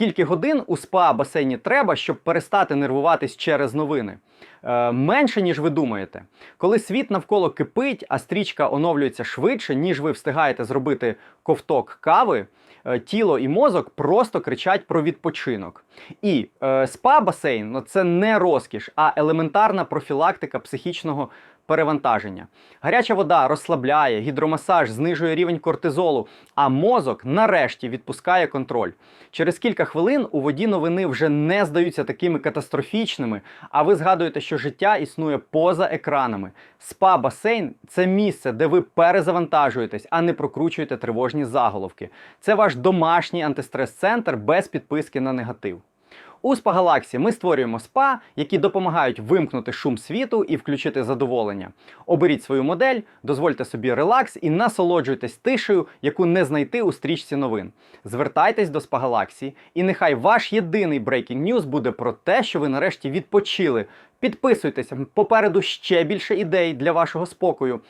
Скільки годин у спа басейні треба, щоб перестати нервуватись через новини? Е, менше, ніж ви думаєте. Коли світ навколо кипить, а стрічка оновлюється швидше, ніж ви встигаєте зробити ковток кави, е, тіло і мозок просто кричать про відпочинок. І е, спа-басейн ну, це не розкіш, а елементарна профілактика психічного перевантаження. Гаряча вода розслабляє, гідромасаж знижує рівень кортизолу, а мозок нарешті відпускає контроль. Через кілька хвилин у воді новини вже не здаються такими катастрофічними, а ви згадуєте, що життя існує поза екранами. Спа-басейн це місце, де ви перезавантажуєтесь, а не прокручуєте тривожні заголовки. Це ваш домашній антистрес-центр без підписки на негатив. У Спа Галаксі ми створюємо спа, які допомагають вимкнути шум світу і включити задоволення. Оберіть свою модель, дозвольте собі релакс і насолоджуйтесь тишею, яку не знайти у стрічці новин. Звертайтесь до Спа Галаксі, і нехай ваш єдиний Breaking News буде про те, що ви нарешті відпочили. Підписуйтеся, попереду ще більше ідей для вашого спокою.